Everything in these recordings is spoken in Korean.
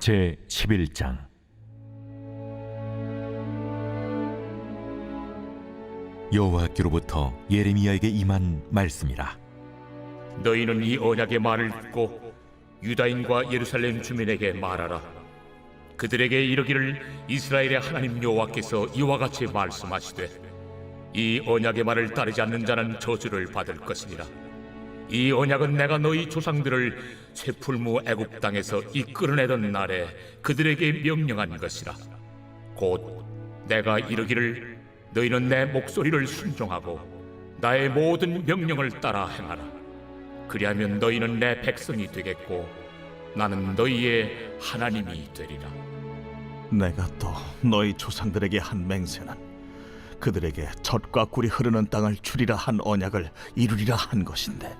제 11장 여호와께로부터 예레미야에게 임한 말씀이라 너희는 이 언약의 말을 듣고 유다인과 예루살렘 주민에게 말하라. 그들에게 이르기를 이스라엘의 하나님 여호와께서 이와 같이 말씀하시되 이 언약의 말을 따르지 않는 자는 저주를 받을 것이니라. 이 언약은 내가 너희 조상들을 쇠풀무 애굽 땅에서 이끌어내던 날에 그들에게 명령한 것이라. 곧 내가 이르기를 너희는 내 목소리를 순종하고 나의 모든 명령을 따라 행하라. 그리하면 너희는 내 백성이 되겠고 나는 너희의 하나님이 되리라. 내가 또 너희 조상들에게 한 맹세는 그들에게 젖과 꿀이 흐르는 땅을 주리라 한 언약을 이루리라 한 것인데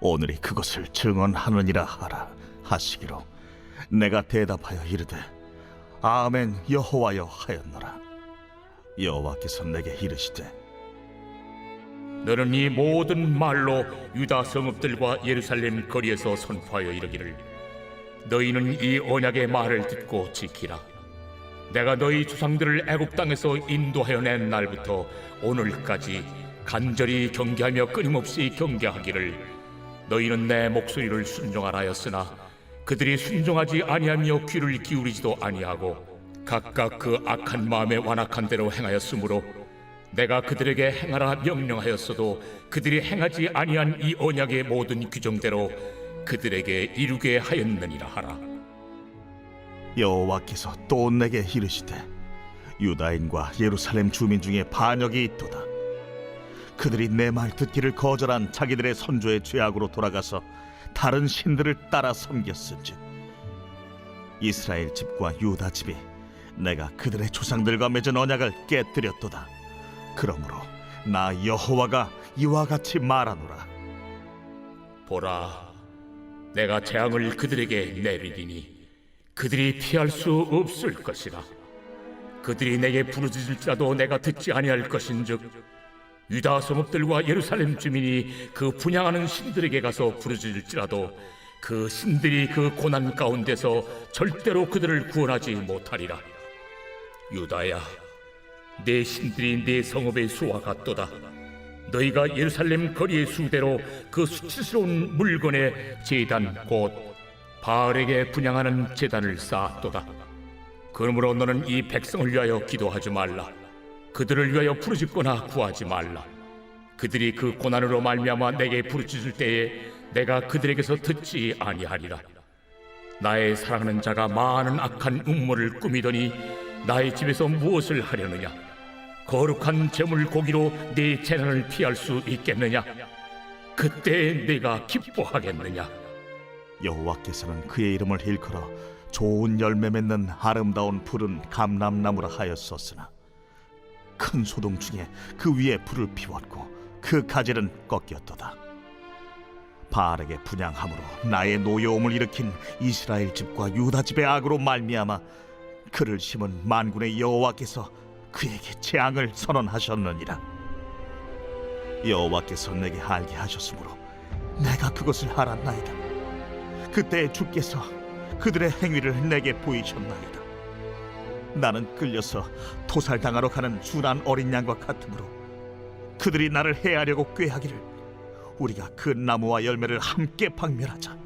오늘이 그것을 증언하느니라 하라 하시기로 내가 대답하여 이르되 아멘 여호와여 하였노라. 여호와께서 내게 이르시되 너는 이 모든 말로 유다 성읍들과 예루살렘 거리에서 선포하여 이르기를 너희는 이 언약의 말을 듣고 지키라. 내가 너희 조상들을 애굽 땅에서 인도하여 낸 날부터 오늘까지 간절히 경계하며 끊임없이 경계하기를 너희는 내 목소리를 순종하라 하였으나 그들이 순종하지 아니하며 귀를 기울이지도 아니하고 각각 그 악한 마음에 완악한 대로 행하였으므로 내가 그들에게 행하라 명령하였어도 그들이 행하지 아니한 이 언약의 모든 규정대로 그들에게 이루게 하였느니라 하라. 여호와께서 또 내게 이르시되 유다인과 예루살렘 주민 중에 반역이 있도다 그들이 내 말 듣기를 거절한 자기들의 선조의 죄악으로 돌아가서 다른 신들을 따라 섬겼은즉 이스라엘 집과 유다 집이 내가 그들의 조상들과 맺은 언약을 깨뜨렸도다 그러므로 나 여호와가 이와 같이 말하노라 보라, 내가 재앙을 그들에게 내리리니 그들이 피할 수 없을 것이라. 그들이 내게 부르짖을지라도 내가 듣지 아니할 것인즉 유다 성읍들과 예루살렘 주민이 그 분양하는 신들에게 가서 부르짖을지라도 그 신들이 그 고난 가운데서 절대로 그들을 구원하지 못하리라. 유다야, 내 신들이 내 성읍의 수와 같도다. 너희가 예루살렘 거리의 수대로 그 수치스러운 물건의 제단 곧 바알에게 분양하는 제단을 쌓았도다. 그러므로 너는 이 백성을 위하여 기도하지 말라. 그들을 위하여 부르짖거나 구하지 말라. 그들이 그 고난으로 말미암아 내게 부르짖을 때에 내가 그들에게서 듣지 아니하리라. 나의 사랑하는 자가 많은 악한 음모를 꾸미더니 나의 집에서 무엇을 하려느냐? 거룩한 제물 고기로 네 재난을 피할 수 있겠느냐? 그때 내가 기뻐하겠느냐? 여호와께서는 그의 이름을 일컬어 좋은 열매 맺는 아름다운 푸른 감람나무라 하였었으나 큰 소동 중에 그 위에 불을 피웠고 그 가지는 꺾였도다. 바알에게 분양함으로 나의 노여움을 일으킨 이스라엘 집과 유다 집의 악으로 말미암아 그를 심은 만군의 여호와께서 그에게 재앙을 선언하셨느니라. 여호와께서 내게 알게 하셨으므로 내가 그것을 알았나이다. 그때 주께서 그들의 행위를 내게 보이셨나이다. 나는 끌려서 토살당하러 가는 순한 어린 양과 같으므로 그들이 나를 해하려고 꾀하기를 우리가 그 나무와 열매를 함께 박멸하자.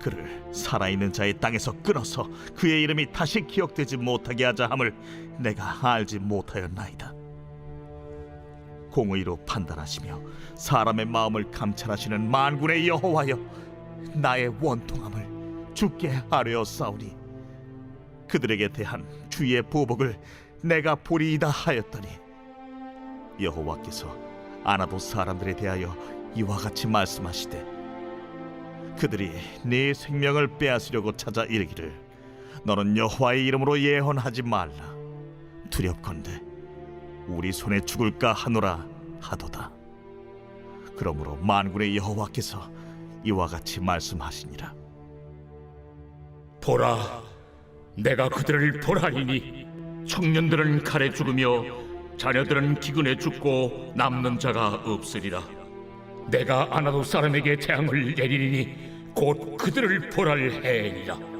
그를 살아있는 자의 땅에서 끊어서 그의 이름이 다시 기억되지 못하게 하자 함을 내가 알지 못하였나이다. 공의로 판단하시며 사람의 마음을 감찰하시는 만군의 여호와여 나의 원통함을 주께 아뢰어 싸우니 그들에게 대한 주의 보복을 내가 보리이다 하였더니 여호와께서 아나도 사람들에 대하여 이와 같이 말씀하시되 그들이 네 생명을 빼앗으려고 찾아 이르기를 너는 여호와의 이름으로 예언하지 말라. 두렵건대 우리 손에 죽을까 하노라 하도다. 그러므로 만군의 여호와께서 이와 같이 말씀하시니라. 보라, 내가 그들을 벌하리니 청년들은 칼에 죽으며 자녀들은 기근에 죽고 남는 자가 없으리라. 내가 아나도 사람에게 재앙을 내리리니 곧 그들을 벌할 해니라.